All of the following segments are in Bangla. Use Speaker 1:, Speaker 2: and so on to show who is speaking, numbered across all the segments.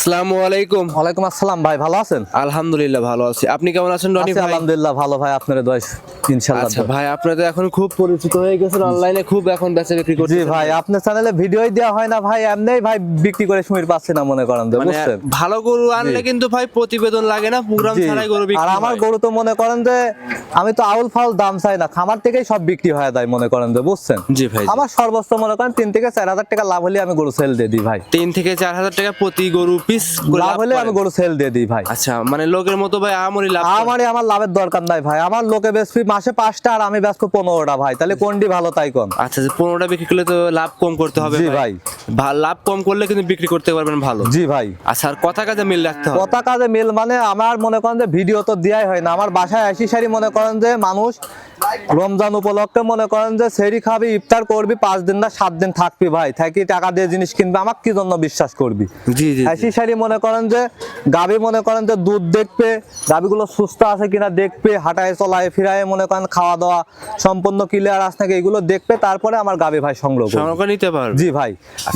Speaker 1: আসসালামু আলাইকুম।
Speaker 2: ওয়ালাইকুম আসসালাম ভাই ভালো আছেন?
Speaker 1: আলহামদুলিল্লাহ ভালো আছি। আপনি কেমন আছেন রনি ভাই?
Speaker 2: আলহামদুলিল্লাহ ভালো ভাই আপনার দোয়া ইনশাআল্লাহ।
Speaker 1: আচ্ছা ভাই আপনি তো এখন খুব পরিচিত হয়ে গেছেন অনলাইনে খুব এখন বেচা বিক্রি
Speaker 2: জি ভাই আপনার চ্যানেলে ভিডিওই দেওয়া হয় না ভাই এমনিই ভাই বিক্রি করে সময় পাচ্ছি না মনে করেন
Speaker 1: মানে
Speaker 2: বুঝছেন?
Speaker 1: ভালো গরু আনলে কিন্তু ভাই প্রতিবেদন লাগে না প্রোগ্রাম ছাড়াই গরু বিক্রি
Speaker 2: আর আমার গরু তো মনে করেন যে আমি তো আউল ফাউল দাম চাই না খামার থেকেই সব বিক্রি হয়ে যায় মনে করেন যে বুঝছেন?
Speaker 1: জি ভাই
Speaker 2: আমার সর্বোচ্চ মনে করেন তিন থেকে চার হাজার টাকা লাভ হলে আমি গরু সেল দিয়ে দিই ভাই।
Speaker 1: তিন থেকে চার হাজার টাকা প্রতি গরু পিস
Speaker 2: লাভ হলে আমি গরু সেল দিয়ে দিই ভাই।
Speaker 1: আচ্ছা মানে লোকের মতো ভাই আমরি লাভ
Speaker 2: আমারই আমার লাভের দরকার নাই ভাই। আমার লোকে বেসপি মাসে পাঁচটা আর আমি পনেরোটা ভাই। তাহলে কোনটি ভালো তাই কোন?
Speaker 1: আচ্ছা পনেরোটা বিক্রি করলে তো লাভ কম করতে হবে
Speaker 2: জি ভাই।
Speaker 1: লাভ কম করলে কিন্তু বিক্রি করতে পারবেন ভালো।
Speaker 2: জি ভাই।
Speaker 1: আচ্ছা আর কথা কাজে মিল রাখতে হবে।
Speaker 2: কথা কাজে মিল মানে আমার মনে করেন যে ভিডিও তো দেওয়াই হয় না। আমার বাসায় আসি সারি মনে করেন যে মানুষ রমজান উপলক্ষে মনে করেন যে সেরি খাবি ইফতার করবি পাঁচ দিন না সাত দিন থাকবি ভাই। থাকি টাকা দিয়ে জিনিস কিনবি আমার কি জন্য বিশ্বাস করবি?
Speaker 1: জি জি
Speaker 2: সারি মনে করেন যে গাবি মনে করেন যে দুধ দেখবে গাবিগুলো সুস্থ আছে কিনা দেখবে হাঁটায় চলায় ফিরায় মনে করেন খাওয়া দাওয়া সম্পূর্ণ ক্লিয়ার আছে নাকি এগুলো দেখবে তারপরে আমার গাবি ভাই সংগ্রহ
Speaker 1: সংগ্রহ নিতে পারবে।
Speaker 2: জি ভাই।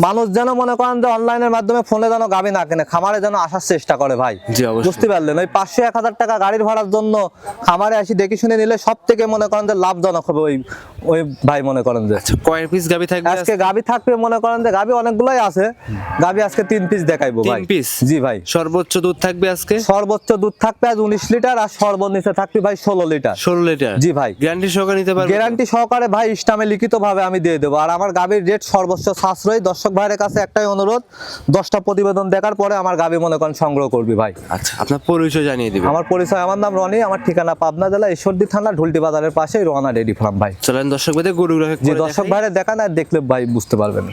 Speaker 2: মানুষ যেন মনে করেন যে অনলাইনের মাধ্যমে ফোনে যেন গাবি না কেনে খামারে যেন আসার চেষ্টা করে ভাই। বুঝতে পারলেন? ওই পাঁচশো এক হাজার টাকা গাড়ির ভাড়ার জন্য খামারে আসি দেখে শুনে নিলে সব থেকে মনে করেন যে লাভজনক হবে ওই ওই ভাই মনে করেন যে।
Speaker 1: আচ্ছা কয় পিস গাবি থাকবে
Speaker 2: আজকে গাবি থাকবে মনে করেন যে গাবি অনেকগুলোই আছে। গাবি আজকে তিন পিস দেখাইবো ভাই।
Speaker 1: Piece?
Speaker 2: জি ভাই।
Speaker 1: সর্বোচ্চ দুধ থাকবে আজকে?
Speaker 2: সর্বোচ্চ দুধ থাকবে আজ উনিশ লিটার আর সর্বনিচে থাকবে ভাই ষোলো লিটার।
Speaker 1: ষোলো লিটার?
Speaker 2: জি ভাই।
Speaker 1: গ্যারান্টি সহকারে নিতে পারবে
Speaker 2: গ্যারান্টি সহকারে ভাই ইস্টামে লিখিত ভাবে আমি দিয়ে দেবো। আর আমার গাবির রেট সর্বোচ্চ সাশ্রয়ী। দর্শক ভাইয়ের কাছে একটাই অনুরোধ দশটা প্রতিবেদন দেখার পরে আমার গাবি মনে করেন সংগ্রহ করবি ভাই।
Speaker 1: আচ্ছা আপনার পরিচয় জানিয়ে দিবেন।
Speaker 2: আমার পরিচয় আমার নাম রনি আমার ঠিকানা পাবনা জেলা ঈশ্বরদী থানা ঢুলটি বাজারের পাশে রওনা ডেডি ফার্ম ভাই।
Speaker 1: চলেন দর্শক ভাইদের গরুগুলো
Speaker 2: যে দর্শক ভাইরে দেখান আর দেখলে ভাই বুঝতে পারবেন।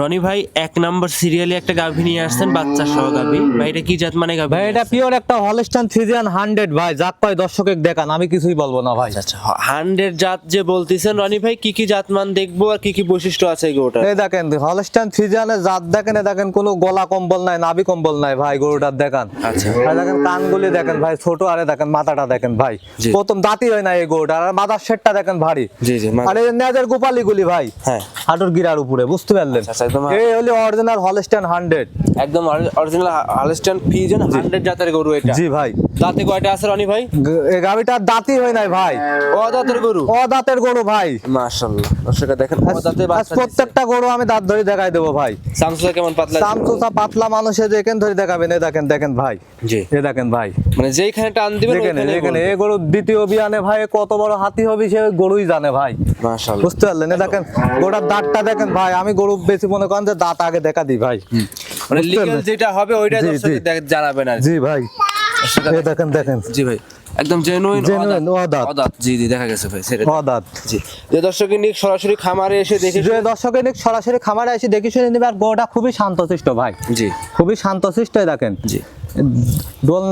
Speaker 1: রনি ভাই এক নাম্বার সিরিয়ালে একটা গাভী নিয়ে আসছেন বাচ্চা সহ গাভী। ভাই এটা কি জাত মানে গাভী
Speaker 2: ভাই এটা পিওর একটা হলস্টান থ্রিজিয়ান হান্ড্রেড ভাই যাক পাই দর্শকের দেখান আমি কিছুই বলব না ভাই।
Speaker 1: আচ্ছা হান্ড্রেড জাত যে বলতেছেন রনি ভাই কি কি জাত মান দেখব আর কি কি বৈশিষ্ট্য আছে গরুটার?
Speaker 2: এই দেখেন হলস্টান থ্রিজিয়ানের জাত দেখেন দেখেন কোনো গলা কম্বল নাই নাভি কম্বল নাই ভাই গরুটার দেখান।
Speaker 1: আচ্ছা।
Speaker 2: আর দেখেন কানগুলি দেখেন ভাই ছোট আরে দেখেন মাথাটা দেখেন ভাই। প্রথম দাঁতই হয় না এই গরুটা আর মাথার শেটটা দেখেন ভারী।
Speaker 1: জি জি
Speaker 2: আর এই নেজের গোপালি গুলি ভাই
Speaker 1: হ্যাঁ।
Speaker 2: হাঁটুর গিরার উপরে বুঝতে পারলেন?
Speaker 1: আচ্ছা, আচ্ছা, একদম
Speaker 2: এই হলো অরিজিনাল হলস্টাইন হান্ড্রেড
Speaker 1: একদম অরিজিনাল হালস্টাইন ফিজন হান্ড্রেড জাতের গরু এটা।
Speaker 2: জি ভাই।
Speaker 1: দাঁতে কয়টা আছে রনি ভাই?
Speaker 2: এই গাবিটার দাঁতই হয় নাই ভাই।
Speaker 1: ও দাঁতের গরু?
Speaker 2: ও দাঁতের গরু ভাই।
Speaker 1: মাশাআল্লাহ। দর্শকে দেখেন ও দাঁতে বাচ্চা
Speaker 2: প্রত্যেকটা গরু আমি দাঁত ধরে দেখাই দেবো ভাই।
Speaker 1: কেমন পাতলা
Speaker 2: পাতলা মানুষে যেখানে ধরে দেখাবেন এই দেখেন দেখেন ভাই।
Speaker 1: জি।
Speaker 2: এ দেখেন ভাই।
Speaker 1: মানে যেইখানে টান দিবেন
Speaker 2: যেখানে
Speaker 1: ওইখানে
Speaker 2: যেখানে এই গরু দ্বিতীয় বিয়ানে ভাই কত বড় হাতি হবে সে গরুই জানে ভাই।
Speaker 1: মাশাআল্লাহ।
Speaker 2: বুঝতে পারলেন? দেখেন গোটার দাঁতটা দেখেন ভাই আমি গরু বেশি মনে করেন যে দাঁত আগে দেখা দিই ভাই।
Speaker 1: মানে লিগ্যাল যেটা হবে ওইটা জানাবেন আর
Speaker 2: জি ভাই। দেখেন দেখেন।
Speaker 1: জি ভাই। একদম জেনুইন
Speaker 2: Genuine অদাঁত।
Speaker 1: অদাত। জি জি দেখা গেছে ভাই। সেটা
Speaker 2: ও
Speaker 1: জি। যে দর্শকের নিক সরাসরি খামারে এসে দেখে
Speaker 2: যে দর্শকের নিক সরাসরি খামারে এসে দেখে শুনে নিবে আর গরুটা খুবই শান্তশিষ্ট ভাই।
Speaker 1: জি।
Speaker 2: খুবই শান্তশিষ্ট দেখেন।
Speaker 1: জি।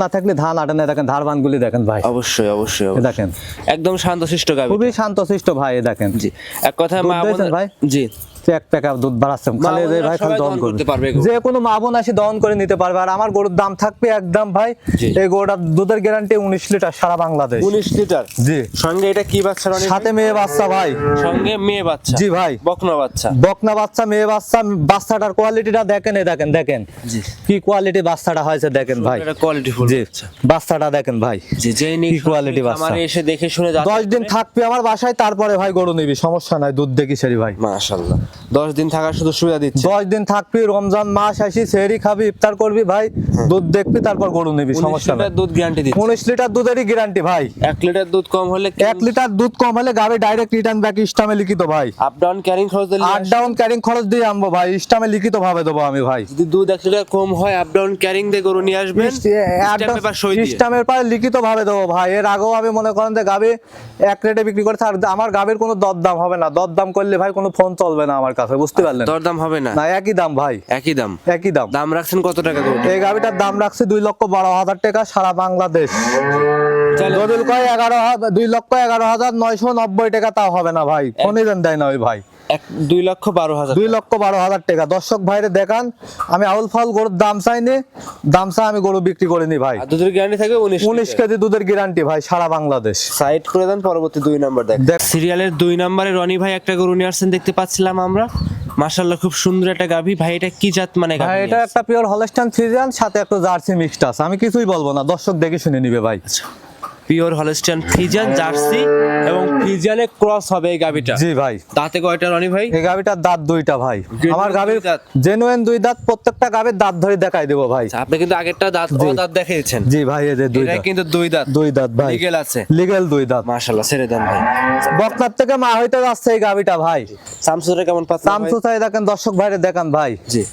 Speaker 2: না থাকলে ধান আটে না দেখেন ধারবান গুলি দেখেন ভাই।
Speaker 1: অবশ্যই অবশ্যই
Speaker 2: দেখেন।
Speaker 1: একদম শান্তশিষ্ট গাবি
Speaker 2: খুবই শান্তশিষ্ট ভাই দেখেন।
Speaker 1: জি। এক মা
Speaker 2: ভাই?
Speaker 1: জি।
Speaker 2: এক টাকা দুধ বাড়াচ্ছেন খালি ভাই খালি দহন
Speaker 1: করতে পারবে
Speaker 2: যে কোনো মা বোন আসি দহন করে নিতে পারবে। আর আমার গরুর দাম থাকবে একদম ভাই এই গরুটার দুধের গ্যারান্টি উনিশ লিটার সারা বাংলাদেশ।
Speaker 1: উনিশ লিটার?
Speaker 2: জি।
Speaker 1: সঙ্গে এটা কি বাচ্চা
Speaker 2: সাথে মেয়ে বাচ্চা ভাই।
Speaker 1: সঙ্গে মেয়ে বাচ্চা?
Speaker 2: জি ভাই।
Speaker 1: বকনা বাচ্চা?
Speaker 2: বকনা বাচ্চা মেয়ে বাচ্চা বাচ্চাটার কোয়ালিটিটা দেখেন এই দেখেন দেখেন।
Speaker 1: জি।
Speaker 2: কি কোয়ালিটি বাচ্চাটা হয়েছে দেখেন ভাই।
Speaker 1: কোয়ালিটি ফুল
Speaker 2: জি। বাচ্চাটা দেখেন ভাই।
Speaker 1: জি যেই
Speaker 2: কি quality বাচ্চা?
Speaker 1: খামারে এসে দেখে শুনে যাচ্ছে
Speaker 2: দশ দিন থাকবে আমার বাসায় তারপরে ভাই গরু নিবি সমস্যা নাই দুধ দেখি সেরি ভাই।
Speaker 1: মাশাআল্লাহ। 10 দিন থাকার শুধু সুবিধা দিচ্ছে।
Speaker 2: দশ দিন থাকবি রমজান মাস আসি সেহরি খাবি ইফতার করবি ভাই দুধ দেখবি তারপর গরু নিবি সমস্যা নাই।
Speaker 1: দুধ গ্যারান্টি দিচ্ছে।
Speaker 2: উনিশ লিটার দুধেরই গ্যারান্টি ভাই।
Speaker 1: 1 লিটার দুধ কম হলে
Speaker 2: এক লিটার দুধ কম হলে গাড়ি ডাইরেক্ট রিটার্ন ব্যাক ইস্টামে লিখিত ভাই।
Speaker 1: আপ ডাউন ক্যারিং খরচ দিলে
Speaker 2: আট ডাউন ক্যারিং খরচ দিয়ে আনব ভাই ইস্টামে লিখিত ভাবে দেবো আমি ভাই।
Speaker 1: যদি দুধ 1 লিটার কম হয় আপ ডাউন ক্যারিং দিয়ে গরু নিয়ে আসবেন দিয়ে।
Speaker 2: ইস্টামের পারে লিখিত ভাবে দেবো ভাই। এর আগেও আমি মনে করেন যে গাবে এক রেটে বিক্রি আর আমার গাবের কোনো দরদাম হবে না। দরদাম করলে ভাই কোনো ফোন চলবে না আমার কাছে বুঝতে পারলেন?
Speaker 1: দরদাম হবে না।
Speaker 2: না একই দাম ভাই।
Speaker 1: একই দাম।
Speaker 2: একই দাম।
Speaker 1: দাম রাখছেন কত টাকা করে?
Speaker 2: এই গাড়িটার দাম রাখছে দুই লক্ষ বারো হাজার টাকা সারা বাংলাদেশ। কয় এগারো দুই লক্ষ এগারো হাজার নয়শো নব্বই টাকা তাও হবে না ভাই। ফোনে দেন দেয় না ওই ভাই।
Speaker 1: এক দুই লক্ষ বারো হাজার
Speaker 2: দুই লক্ষ বারো হাজার টাকা। দর্শক ভাইরে দেখান আমি আউল ফাউল গরুর দাম চাইনি দাম চাই আমি গরু বিক্রি করে নি ভাই
Speaker 1: দুধের গ্যারান্টি থাকবে উনিশ
Speaker 2: উনিশ কেজি দুধের গ্যারান্টি ভাই সারা বাংলাদেশ।
Speaker 1: সাইড করে দেন পরবর্তী দুই নাম্বার দেখ। সিরিয়ালের দুই নম্বরে রনি ভাই একটা গরু নিয়ে আসছেন দেখতে পাচ্ছিলাম আমরা। মাশাআল্লাহ খুব সুন্দর একটা গাভী। ভাই এটা কি জাত মানে
Speaker 2: ভাই
Speaker 1: গাভী
Speaker 2: এটা একটা পিওর হলস্টাইন ফ্রিজিয়ান সাথে একটা জার্সি মিক্সড আছে। আমি কিছুই বলব না দর্শক দেখে শুনে নিবে ভাই।
Speaker 1: পিওর হলস্টিয়ান ফ্রিজিয়ান জার্সি এবং ফ্রিজিয়ানে ক্রস হবে এই গাভীটা
Speaker 2: জি ভাই।
Speaker 1: দাঁতে কয়টা রনি ভাই?
Speaker 2: এই গাবিটার দাঁত দুইটা ভাই। আমার গাবির? জেনুইন দুই দাঁত প্রত্যেকটা গাবির দাঁত ধরে দেখাই দেবো ভাই।
Speaker 1: আচ্ছা, আপনি কিন্তু আগেরটা দাঁত। ও দাঁত দেখিয়েছেন
Speaker 2: জি ভাই এই যে দুই দাঁত।
Speaker 1: কিন্তু দুই দাঁত।
Speaker 2: দুই দাঁত ভাই।
Speaker 1: লিগেল আছে।
Speaker 2: লিগেল দুই দাঁত।
Speaker 1: মাশাআল্লাহ ছেড়ে দেন ভাই।
Speaker 2: বকনার থেকে মা হইতে যাচ্ছে এই গাবিটা ভাই।
Speaker 1: সামসুরে কেমন পাচ্ছেন
Speaker 2: সামসু চাই দেখেন দর্শক ভাইরে দেখান ভাই।
Speaker 1: জি।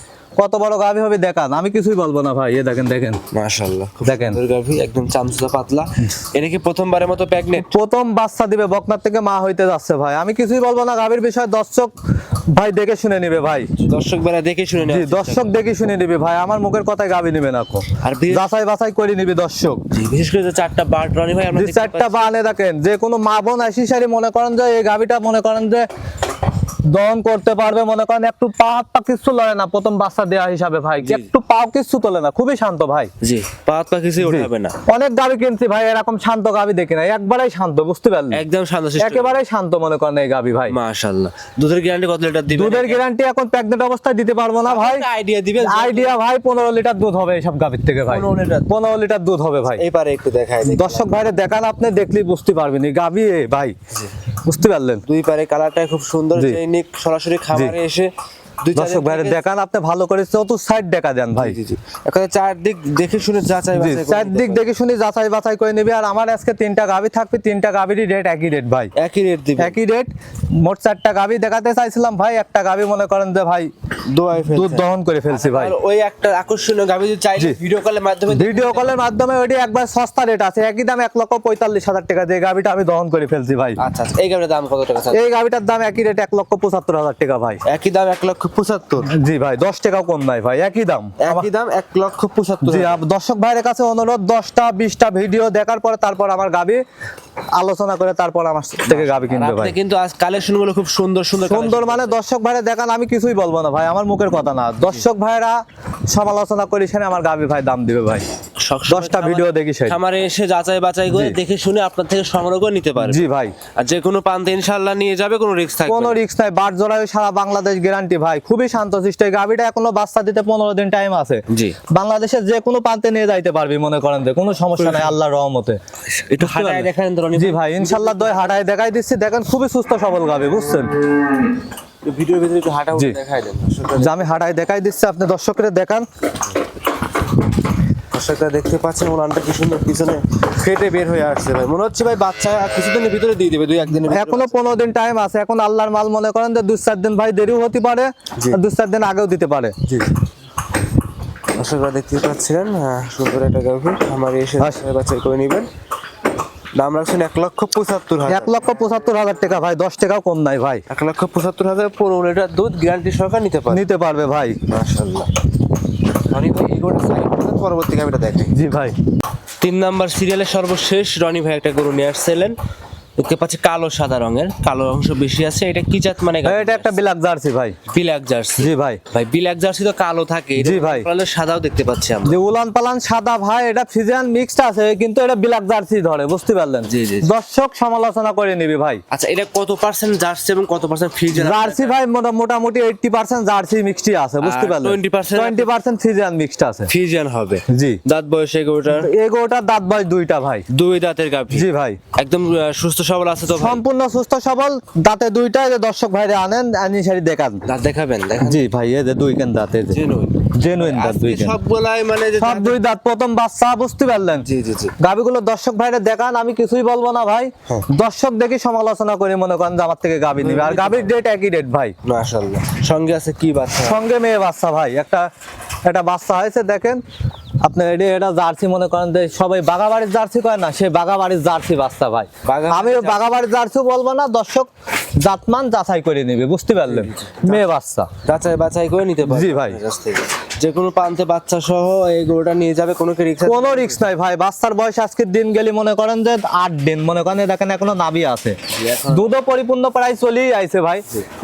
Speaker 2: কত বড় গাভী হবে দেখান। আমি কিছুই বলব না ভাই এ দেখেন দেখেন।
Speaker 1: মাশাআল্লাহ
Speaker 2: দেখেন।
Speaker 1: গাভী একদম চামচুচা পাতলা। এটা কি প্রথমবারের মতো প্রেগনেন্ট
Speaker 2: প্রথম বাচ্চা দিবে বকনার থেকে মা হইতে যাচ্ছে ভাই। আমি কিছুই বলব না গাবির বিষয়ে দর্শক ভাই দেখে শুনে নিবে ভাই।
Speaker 1: দর্শক বেলা দেখে শুনে
Speaker 2: জি দর্শক দেখে শুনে নিবে ভাই আমার মুখের কথায় গাবি নিবে না
Speaker 1: আর
Speaker 2: যাচাই বাছাই করে নিবে দর্শক।
Speaker 1: বিশেষ করে যে চারটা বার্ড রনি ভাই দেখতে
Speaker 2: চারটা বানে দেখেন যে কোনো মা বোন আইসি সারি মনে করেন যে এই গাবিটা মনে করেন যে দহন করতে পারবে মনে করেন একটু পা হাত পা কিচ্ছু লড়ে না প্রথম বাচ্চা দেওয়া হিসাবে ভাই। একটু পাও কিচ্ছু তোলে না খুবই শান্ত ভাই।
Speaker 1: জি পা কিছুই
Speaker 2: জি।
Speaker 1: ওঠাবে না।
Speaker 2: অনেক গাবি কিনছি ভাই এরকম শান্ত গাবি দেখি না একবারেই শান্ত বুঝতে পারলেন?
Speaker 1: একদম শান্ত
Speaker 2: একেবারেই শান্ত মনে করেন এই গাবি ভাই।
Speaker 1: মাশাআল্লাহ। দুধের গ্যারান্টি কত লিটার দিবেন
Speaker 2: দুধের গ্যারান্টি এখন অবস্থায় দিতে পারব না ভাই।
Speaker 1: আইডিয়া দিবেন
Speaker 2: আইডিয়া ভাই পনেরো লিটার দুধ হবে এইসব গাবির থেকে ভাই।
Speaker 1: 15 লিটার?
Speaker 2: পনেরো লিটার দুধ হবে ভাই।
Speaker 1: এই পারে একটু দেখায় দেখি।
Speaker 2: দর্শক ভাইরে দেখান আপনি দেখলেই বুঝতে পারবেন এই গাবি ভাই। বুঝতে পারলেন?
Speaker 1: দুই পারে কালারটা খুব সুন্দর
Speaker 2: জি।
Speaker 1: সরাসরি খামারে এসে
Speaker 2: দর্শক ভাইরে দেখান আপনি ভালো করে চতুর সাইড দেখা দেন ভাই।
Speaker 1: জি জি এখন চারদিক দেখে শুনে যাচাই বাছাই
Speaker 2: চারদিক দেখে শুনি যাচাই বাছাই করে নিবি আর আমার আজকে তিনটা গাবি থাকবে তিনটা গাবিরই রেট একই রেট ভাই।
Speaker 1: একই রেট দিবে।
Speaker 2: একই রেট মোট চারটা গাবি দেখাতে চাইছিলাম ভাই একটা গাবি মনে করেন যে ভাই দুধ দহন করে ফেলছি ভাই।
Speaker 1: ওই একটা আকর্ষণীয় গাবি যদি চাইলে
Speaker 2: জি।
Speaker 1: ভিডিও কলের মাধ্যমে
Speaker 2: ভিডিও কলের মাধ্যমে ওইটি একবার সস্তা রেট আছে একই দাম এক লক্ষ পঁয়তাল্লিশ হাজার টাকা দিয়ে গাবিটা আমি দহন করে ফেলছি ভাই।
Speaker 1: আচ্ছা আচ্ছা এই গাবিটার দাম কত টাকা
Speaker 2: এই গাবিটার দাম একই রেট এক লক্ষ পঁচাত্তর হাজার টাকা ভাই।
Speaker 1: একই দাম এক লক্ষ পঁচাত্তর।
Speaker 2: জি ভাই দশ টাকা কম নাই ভাই একই দাম।
Speaker 1: একই দাম এক লক্ষ পঁচাত্তর
Speaker 2: জি দর্শক ভাইয়ের কাছে অনুরোধ দশটা বিশটা ভিডিও দেখার পরে তারপর আমার গাবি। আলোচনা করে তারপর আমার থেকে গাবি কিনবে
Speaker 1: আপনি
Speaker 2: ভাই।
Speaker 1: কিন্তু আজ কালেকশনগুলো খুব সুন্দর সুন্দর
Speaker 2: সুন্দর মানে দর্শক ভাইরা দেখান আমি কিছুই বলব না ভাই আমার মুখের কথা না। দর্শক ভাইরা সমালোচনা করি সেখানে আমার গাবি ভাই দাম দিবে ভাই। দশটা ভিডিও দেখি সেই।
Speaker 1: খামারে এসে যাচাই বাছাই করে দেখে শুনে আপনার থেকে সংগ্রহ করে নিতে পারবে।
Speaker 2: জি ভাই।
Speaker 1: আর যে কোনো পান্তে ইনশাআল্লাহ নিয়ে যাবে কোনো রিস্ক থাকবে
Speaker 2: কোনো রিস্ক নাই। বার জোড়ায় সারা বাংলাদেশ গ্যারান্টি ভাই। খুবই শান্তশিষ্ট। এই গাবিটা এখনও বাচ্চা দিতে পনেরো দিন টাইম আছে।
Speaker 1: জি।
Speaker 2: বাংলাদেশের যে কোনো প্রান্তে নিয়ে যাইতে পারবি মনে করেন যে। কোনো সমস্যা নাই আল্লাহর রহমতে।
Speaker 1: একটু হাঁটায় দেখান
Speaker 2: জি
Speaker 1: ভাই।
Speaker 2: ইনশাল্লাহ দই হাঁটায় দেখাই দিচ্ছি। দেখেন খুবই সুস্থ সবল গাবি বুঝছেন?
Speaker 1: ভিডিওর ভিতরে একটু হাঁটা দেখাই দেন
Speaker 2: আমি হাঁটায় দেখাই দিচ্ছি আপনি দর্শকরা দেখান।
Speaker 1: দর্শকরা দেখতে পাচ্ছেন ওলানটা কি সুন্দর পিছনে ফেটে বের হয়ে আসছে ভাই। মনে হচ্ছে ভাই বাচ্চা কিছুদিনের ভিতরে দিয়ে দিবে দুই একদিনের ভিতরে।
Speaker 2: এখনও পনেরো দিন টাইম আছে এখন আল্লাহর মাল মনে করেন যে দু চার দিন ভাই দেরিও হতে পারে দুই চার দিন আগেও দিতে পারে।
Speaker 1: জি। দর্শকরা দেখতে পাচ্ছিলেন সুন্দর একটা গাভী। আমার এসে। যাচাই বাছাই করে নেবেন। দাম রাখছেন এক লক্ষ পঁচাত্তর হাজার।
Speaker 2: এক লক্ষ পঁচাত্তর হাজার টাকা ভাই দশ টাকাও কম নাই ভাই।
Speaker 1: এক লক্ষ পঁচাত্তর হাজার পনেরো লিটার দুধ গ্যারান্টি সরকার নিতে পারবে।
Speaker 2: নিতে পারবে ভাই।
Speaker 1: মাশাল্লাহ করে পরবর্তী গাভিটা দেখে
Speaker 2: জি ভাই।
Speaker 1: তিন নাম্বার সিরিয়ালের সর্বশেষ রনি ভাই একটা গরু নিয়ে আসছিলেন। দেখতে পাচ্ছি কালো সাদা রঙের। কালো অংশ বেশি আছে। এটা কি জাত মানে
Speaker 2: এটা একটা বিলাক জার্সি ভাই।
Speaker 1: বিলাক জার্সি
Speaker 2: জি ভাই।
Speaker 1: ভাই বিলাক জার্সি তো কালো থাকে।
Speaker 2: জি ভাই।
Speaker 1: এটা সাদাও দেখতে পাচ্ছি আমরা।
Speaker 2: যে উলান পালান সাদা ভাই এটা ফিজিয়ান মিক্সড আছে কিন্তু এটা বিলাক জার্সি ধরে বুঝতে পারলেন?
Speaker 1: জি, জি।
Speaker 2: দর্শক সমালোচনা করে নিবি ভাই।
Speaker 1: আচ্ছা এটা কত পার্সেন্ট জার্সি এবং কত পার্সেন্ট ফ্রিজ
Speaker 2: জার্সি ভাই মোটামুটি এইটটি পার্সেন্ট জার্সি মিক্সডই আছে বুঝতে পারলেন?
Speaker 1: 20%
Speaker 2: টোয়েন্টি পার্সেন্ট ফিজিয়ান মিক্সড আছে।
Speaker 1: ফিজিয়ান হবে।
Speaker 2: জি।
Speaker 1: দাঁত বয়সে
Speaker 2: এগোটার দাঁত বয়স দুইটা ভাই।
Speaker 1: দুই দাঁতের গাভী।
Speaker 2: জি ভাই।
Speaker 1: একদম সুস্থ সবল আছে তো
Speaker 2: সম্পূর্ণ সুস্থ সবল। দাঁতে দুইটা যে দর্শক ভাইরে আনেন আনি সারি দেখান।
Speaker 1: দাঁত দেখাবেন
Speaker 2: জি ভাই এই যে দুই কেন দাঁত জেনুইন দাঁত দুই কেন।
Speaker 1: সবগুলাই মানে যে
Speaker 2: সব দুই দাঁত প্রথম বাচ্চা বুঝতে পারলেন?
Speaker 1: জি জি জি।
Speaker 2: গাবিগুলো দর্শক ভাইরে দেখান আমি কিছুই বলব না ভাই।
Speaker 1: হ্যাঁ।
Speaker 2: দর্শক দেখি সমালোচনা করে মনে করেন যে আমার থেকে গাবি নিবে। আর গাবির ডেট একই ডেট ভাই।
Speaker 1: মাশাআল্লাহ। সঙ্গে আছে কি বাচ্চা?
Speaker 2: সঙ্গে মেয়ে বাচ্চা ভাই। একটা একটা বাচ্চা হয়েছে দেখেন। আপনি এটা এটা জার্সি মনে করেন যে সবাই বাগাবাড়ির জার্সি করে না সে বাগাবাড়ির জার্সি বাচ্চা ভাই। আমি। বাগাবাড়ির জার্সি বলব না দর্শক জাতমান যাচাই করে নিবে বুঝতে পারলেন? মেয়ে বাচ্চা।
Speaker 1: যাচাই বাছাই করে নিতে পারবে
Speaker 2: জি ভাই।
Speaker 1: যে কোনো প্রান্তে বাচ্চা সহ এই গরুটা নিয়ে যাবে কোনো রিক্সা
Speaker 2: কোনো রিক্স নাই ভাই। বাচ্চার বয়স আজকের দিন গেলি মনে করেন যে আট দিন। মনে করেন দেখেন এখনও নাবি আছে। দুধও পরিপূর্ণ প্রায় চলেই আইছে ভাই।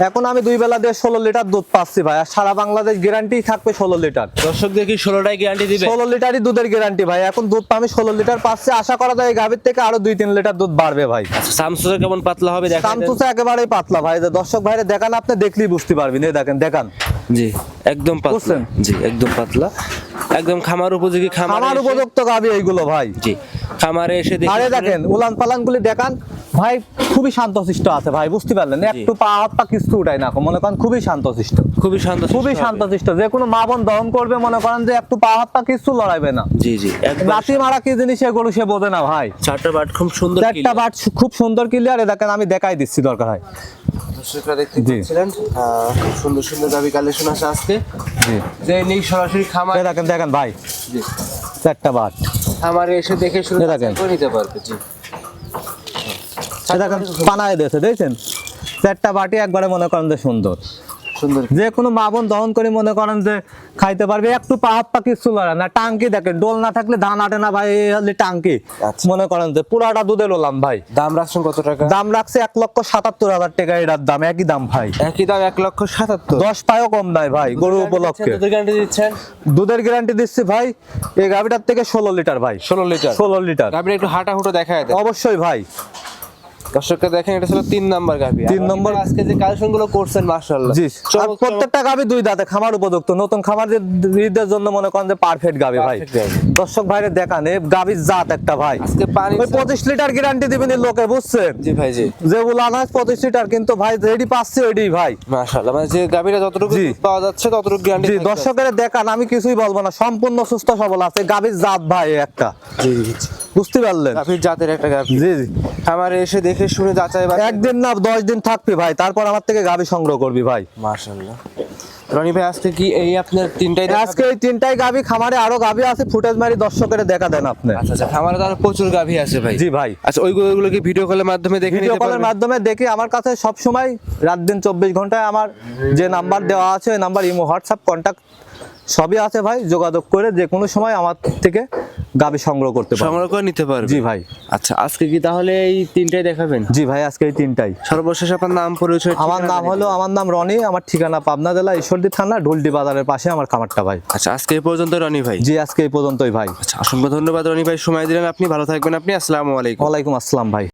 Speaker 2: এখন আমি দুই বেলা দিয়ে ষোলো লিটার দুধ পাচ্ছি ভাই। আর সারা বাংলাদেশ গ্যারান্টি থাকবে ষোলো লিটার।
Speaker 1: দর্শক দেখি ষোলোটাই গ্যারান্টি দিবে।
Speaker 2: ষোলো লিটারই দুধের গ্যারান্টি ভাই। এখন দুধ আমি ষোলো লিটার পাচ্ছি। আশা করা যায় এই গাভীর থেকে আরও দুই তিন লিটার দুধ বাড়বে ভাই।
Speaker 1: আচ্ছা সামসুসা কেমন পাতলা হবে দেখা
Speaker 2: সামতুসা একেবারেই পাতলা ভাই। দর্শক ভাইরে দেখান আপনি দেখলেই বুঝতে পারবেন। এই দেখেন দেখান।
Speaker 1: জি একদম পাতলা। জি একদম পাতলা। একদম খামার উপযোগী খামার
Speaker 2: উপযুক্ত গাবি এইগুলো ভাই।
Speaker 1: জি খামারে এসে দেখে
Speaker 2: দেখেন উলান পালান গুলি দেখান। ভাই খুবই শান্তশিষ্ট আছে ভাই বুঝতে পারলেন? একটু পা হাত পা কিছু উঠাই না মনে করেন খুবই শান্তশিষ্ট।
Speaker 1: খুবই শান্ত
Speaker 2: খুবই শান্তশিষ্ট যে কোনো মা বোন দহন করবে মনে করেন যে একটু পা হাত পা কিছু লড়াইবে না।
Speaker 1: জি জি একদম
Speaker 2: লাঠি মারা কি জিনিস এগুলো সে বোঝে না ভাই।
Speaker 1: চারটা বাট খুব সুন্দর
Speaker 2: একটা বাট খুব সুন্দর ক্লিয়ার দেখেন আমি দেখাই দিচ্ছি দরকার হয়।
Speaker 1: দর্শকরা দেখতে পাচ্ছিলেন খুব সুন্দর সুন্দর গাবি কালেকশন আছে আজকে।
Speaker 2: জি।
Speaker 1: যে নেই সরাসরি খামার।
Speaker 2: দেখেন দেখেন ভাই।
Speaker 1: জি।
Speaker 2: চারটা বাট।
Speaker 1: খামারে এসে দেখে শুনে। নিতে পারবে জি।
Speaker 2: দেখেন পানায় দিয়েছে দেখছেন? চারটা বাটি একবারে মনে করেন যে সুন্দর। যে কোনো মা বোন দহন করে মনে করেন যে খাইতে পারবে একটু পা হাত পা না। টাঙ্কি দেখেন ডোল না থাকলে ধান আটে না ভাই টাঙ্কি।
Speaker 1: আচ্ছা।
Speaker 2: মনে করেন যে পুরাটা দুধের ওলাম ভাই।
Speaker 1: দাম রাখছেন কত টাকা?
Speaker 2: দাম রাখছে এক লক্ষ সাতাত্তর হাজার টাকা এটার দাম একই দাম ভাই।
Speaker 1: একই দাম এক লক্ষ সাতাত্তর?
Speaker 2: দশ পায়ও কম নাই ভাই গরু উপলক্ষে।
Speaker 1: দুধের গ্যারান্টি দিচ্ছেন?
Speaker 2: দুধের গ্যারান্টি দিচ্ছি ভাই এই গাভিটার থেকে ষোলো লিটার ভাই।
Speaker 1: ষোলো লিটার।
Speaker 2: ষোলো লিটার।
Speaker 1: গাভির একটু হাঁটা হুটো দেখায় দেয়
Speaker 2: অবশ্যই ভাই।
Speaker 1: দর্শককে দেখেন এটা ছিল তিন নাম্বার গাভি।
Speaker 2: তিন নম্বর।
Speaker 1: আজকে যে কালেকশনগুলো করছেন মাশাআল্লাহ।
Speaker 2: জি আর প্রত্যেকটা গাভি দুই দাঁতে খামার উপযুক্ত। নতুন জন্য মনে করেন যে পারফেক্ট গাভি ভাই। দর্শক ভাইরে দেখান গাভির জাত একটা ভাই।
Speaker 1: আজকে পানি
Speaker 2: ওই পঁচিশ লিটার গ্যারান্টি দিবেন এই লোকে বুঝছেন?
Speaker 1: জি ভাই জি।
Speaker 2: যে উলানাস পঁচিশ লিটার কিন্তু ভাই পাচ্ছি ওইটি ভাই।
Speaker 1: মাশাআল্লাহ মানে যে গাভিটা যতটুকু পাওয়া যাচ্ছে ততটুকু গ্যারান্টি
Speaker 2: জি দর্শকের দেখান আমি কিছুই বলব না সম্পূর্ণ সুস্থ সবল আছে গাভির জাত ভাই একটা।
Speaker 1: জি জি।
Speaker 2: বুঝতে পারলেন?
Speaker 1: গাভির জাতের একটা গাভি।
Speaker 2: জি জি।
Speaker 1: খামারে এসে দেখে শুনে যাচাই বাছাই
Speaker 2: একদিন না দশ দিন থাকবি ভাই। তারপর আমার থেকে গাভি সংগ্রহ করবি ভাই।
Speaker 1: মাশাআল্লাহ। রনি ভাই আজকে কি এই আপনার তিনটাই
Speaker 2: আজকে এই তিনটাই গাভি খামারে আরও গাভি আছে ফুটেজ মারি দর্শকের দেখা দেন আপনি।
Speaker 1: আচ্ছা আচ্ছা খামারে তো আরও প্রচুর গাভি আছে ভাই।
Speaker 2: জি ভাই।
Speaker 1: আচ্ছা ওইগুলো কি ভিডিও কলের মাধ্যমে দেখে
Speaker 2: ভিডিও কলের মাধ্যমে দেখি আমার কাছে সব সময় রাত দিন চব্বিশ ঘন্টায় আমার যে নাম্বার দেওয়া আছে ওই নাম্বার ইমো হোয়াটসঅ্যাপ কন্ট্যাক্ট সবই আছে ভাই যোগাযোগ করে যে কোনো সময় আমার থেকে গাবি সংগ্রহ করতে পারবেন
Speaker 1: সংগ্রহ করে নিতে পারবে।
Speaker 2: জি ভাই।
Speaker 1: আচ্ছা আজকে কি তাহলে এই তিনটাই দেখাবেন?
Speaker 2: জি ভাই আজকে এই তিনটাই।
Speaker 1: সর্বশেষ আপনার নাম পরিচয়
Speaker 2: আমার নাম হলো আমার নাম রনি আমার ঠিকানা পাবনা জেলা ঈশ্বরদী থানা ঢুলডি বাজারের পাশে আমার খামারটা ভাই।
Speaker 1: আচ্ছা আজকে এই পর্যন্ত রনি ভাই।
Speaker 2: জি আজকে এই পর্যন্তই ভাই।
Speaker 1: আচ্ছা অসংখ্য ধন্যবাদ রনি ভাই। সময় দিলেন আপনি ভালো থাকবেন আপনি আসসালামু আলাইকুম।
Speaker 2: ওয়ালাইকুম আসসালাম ভাই।